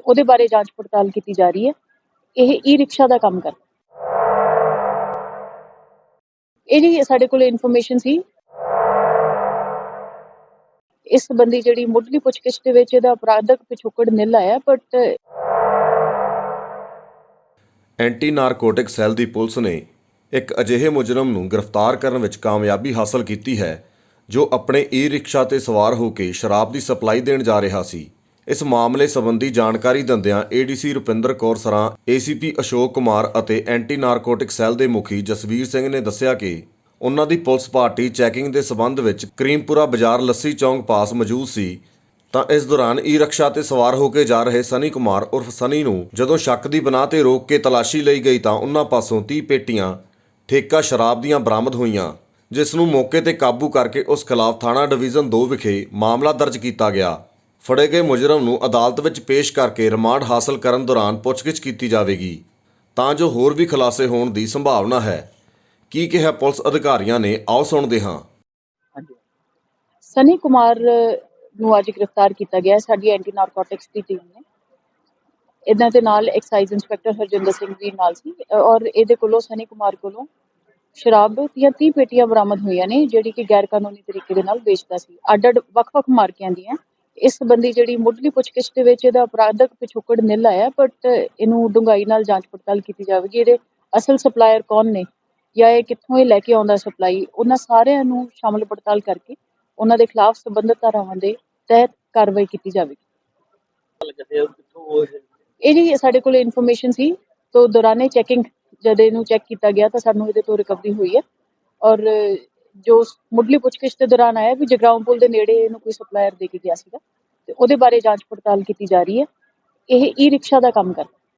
ਤੇ ਉਹਦੇ ਬਾਰੇ ਜਾਂਚ ਪੜਤਾਲ ਕੀਤੀ ਜਾ ਰਹੀ ਹੈ। ਇਹ ਈ ਰਿਕਸ਼ਾ ਦਾ ਕੰਮ ਕਰਦਾ ਇਹ ਜੀ ਸਾਡੇ ਕੋਲ ਇਨਫੋਰਮੇਸ਼ਨ ਸੀ, ਇਸ ਸੰਬੰਧੀ ਜਿਹੜੀ ਮੁੱਢਲੀ ਪੁੱਛਗਿੱਛ ਦੇ ਵਿੱਚ ਇਹਦਾ ਅਪਰਾਧਕ ਪਿਛੋਕੜ ਨਿਲ ਆਇਆ ਬਟ ਐਂਟੀ ਨਾਰਕੋਟਿਕ ਸੈੱਲ ਦੀ ਪੁਲਿਸ ਨੇ ਇੱਕ ਅਜਿਹੇ ਮੁਜਰਮ ਨੂੰ ਗ੍ਰਿਫਤਾਰ ਕਰਨ ਵਿੱਚ ਕਾਮਯਾਬੀ ਹਾਸਲ ਕੀਤੀ ਹੈ, ਜੋ ਆਪਣੇ ਈ-ਰਿਕਸ਼ਾ ਤੇ ਸਵਾਰ ਹੋ ਕੇ ਸ਼ਰਾਬ ਦੀ ਸਪਲਾਈ ਦੇਣ ਜਾ ਰਿਹਾ ਸੀ। ਇਸ ਮਾਮਲੇ ਸੰਬੰਧੀ ਜਾਣਕਾਰੀ ਦਿੰਦਿਆਂ ਏਡੀਸੀ ਰੁਪਿੰਦਰ ਕੌਰ ਸਰਾਂ ਏਸੀਪੀ ਅਸ਼ੋਕ ਕੁਮਾਰ ਅਤੇ ਐਂਟੀ ਨਾਰਕੋਟਿਕ ਸੈੱਲ ਦੇ ਮੁਖੀ ਜਸਵੀਰ ਸਿੰਘ ਨੇ ਦੱਸਿਆ ਕਿ ਉਹਨਾਂ ਦੀ ਪੁਲਿਸ ਪਾਰਟੀ ਚੈਕਿੰਗ ਦੇ ਸਬੰਧ ਵਿੱਚ ਕਰੀਮਪੁਰਾ ਬਾਜ਼ਾਰ ਲੱਸੀ ਚੌਂਕ ਪਾਸ ਮੌਜੂਦ ਸੀ। ਤਾਂ ਇਸ ਦੌਰਾਨ ਈ ਰਕਸ਼ਾ ਤੇ ਸਵਾਰ ਹੋ ਕੇ ਜਾ ਰਹੇ ਸਨੀ ਕੁਮਾਰ ਉਰਫ ਸਨੀ ਨੂੰ ਜਦੋਂ ਸ਼ੱਕ ਦੀ ਬਣਾ ਤੇ ਰੋਕ ਕੇ ਤਲਾਸ਼ੀ ਲਈ ਗਈ ਤਾਂ ਉਹਨਾਂ ਪਾਸੋਂ 30 ਪੇਟੀਆਂ, ਠੇਕਾ ਸ਼ਰਾਬ ਦੀਆਂ ਬਰਾਮਦ ਹੋਈਆਂ, ਜਿਸ ਨੂੰ ਮੌਕੇ ਤੇ ਕਾਬੂ ਕਰਕੇ ਉਸ ਖਿਲਾਫ ਥਾਣਾ ਡਿਵੀਜ਼ਨ 2 ਵਿਖੇ ਮਾਮਲਾ ਦਰਜ ਕੀਤਾ ਗਿਆ। ਫੜੇ ਗਏ ਮੁਜਰਮ ਨੂੰ ਅਦਾਲਤ ਵਿੱਚ ਪੇਸ਼ ਕਰਕੇ ਰਿਮਾਂਡ ਹਾਸਲ ਕਰਨ ਦੌਰਾਨ ਪੁੱਛਗਿੱਛ ਕੀਤੀ ਜਾਵੇਗੀ। ਤਾਂ ਜੋ ਹੋਰ ਵੀ ਖੁਲਾਸੇ ਹੋਣ ਦੀ ਸੰਭਾਵਨਾ ਹੈ। ਕੀ ਕਿਹਾ ਪੁਲਿਸ ਅਧਿਕਾਰੀਆਂ ਨੇ? ਆਓ ਸੁਣਦੇ ਹਾਂ। ਸਨੀ ਕੁਮਾਰ ਨੂੰ ਅੱਜ ਗ੍ਰਿਫਤਾਰ ਕੀਤਾ ਗਿਆ ਹੈ। ਸਾਡੀ ਐਂਟੀ ਨਾਰਕੋਟਿਕਸ ਦੀ ਟੀਮ ਨੇ। ਇਹਨਾਂ ਦੇ ਨਾਲ ਐਕਸਾਈਜ਼ ਇੰਸਪੈਕਟਰ ਹਰਜਿੰਦਰ ਸਿੰਘ ਵੀ ਨਾਲ ਸੀ। ਔਰ ਇਹਦੇ ਕੋਲੋਂ, ਸਨੀ ਕੁਮਾਰ ਕੋਲੋਂ ਸ਼ਰਾਬ ਦੀਆਂ 30 ਪੇਟੀਆਂ ਬਰਾਮਦ ਹੋਈਆਂ ਨੇ, ਜਿਹੜੀ ਕਿ ਗੈਰ ਕਾਨੂੰਨੀ ਤਰੀਕੇ ਦੇ ਨਾਲ ਵੇਚਦਾ ਸੀ। ਅੱਡ-ਅੱਡ, ਵੱਖ-ਵੱਖ ਮਾਰਕਿਆਂ ਦੀਆਂ। ਇਸ ਸੰਬੰਧੀ ਜਿਹੜੀ ਮੁੱਢਲੀ ਪੁੱਛਗਿੱਛ ਦੇ ਵਿੱਚ ਇਹਦਾ ਅਪਰਾਧਕ ਪਿਛੋਕੜ ਨਿਲ ਆਇਆ ਬਟ ਇਹਨੂੰ ਡੂੰਘਾਈ ਨਾਲ ਜਾਂਚ ਪੜਤਾਲ ਕੀਤੀ ਜਾਵੇਗੀ। ਇਹਦੇ ਅਸਲ ਸਪਲਾਇਰ ਕੌਣ ਨੇ? ਜਾਂ ਇਹ ਕਿੱਥੋਂ ਇਹ ਲੈ ਕੇ ਆਉਂਦਾ ਸਪਲਾਈ ਉਹਨਾਂ ਸਾਰਿਆਂ ਨੂੰ ਸ਼ਾਮਲ ਪੜਤਾਲ ਕਰਕੇ ਉਹਨਾਂ ਦੇ ਖਿਲਾਫ ਸੰਬੰਧਿਤ ਧਾਰਾਵਾਂ ਦੇ ਤਹਿਤ ਕਾਰਵਾਈ ਕੀਤੀ ਜਾਵੇਗੀ। ਇਹ ਜੀ ਸਾਡੇ ਕੋਲ ਇਨਫੋਰਮੇਸ਼ਨ ਸੀ, ਤੋਂ ਦੌਰਾਨੇ ਚੈਕਿੰਗ ਜਦ ਇਹਨੂੰ ਚੈੱਕ ਕੀਤਾ ਗਿਆ ਤਾਂ ਸਾਨੂੰ ਇਹਦੇ ਤੋਂ ਰਿਕਵਰੀ ਹੋਈ ਹੈ। ਔਰ ਜੋ ਸ- ਮੁੱਢਲੀ ਪੁੱਛਗਿੱਛ ਦੇ ਦੌਰਾਨ ਆਇਆ ਵੀ ਜਗਰਾਉਂ ਪੁਲ ਦੇ ਨੇੜੇ ਇਹਨੂੰ ਕੋਈ ਸਪਲਾਇਰ ਦੇ ਕੇ ਗਿਆ ਸੀਗਾ ਤੇ ਉਹਦੇ ਬਾਰੇ ਜਾਂਚ ਪੜਤਾਲ ਕੀਤੀ ਜਾ ਰਹੀ ਹੈ। ਇਹ ਈ ਰਿਕਸ਼ਾ ਦਾ ਕੰਮ ਕਰਦਾ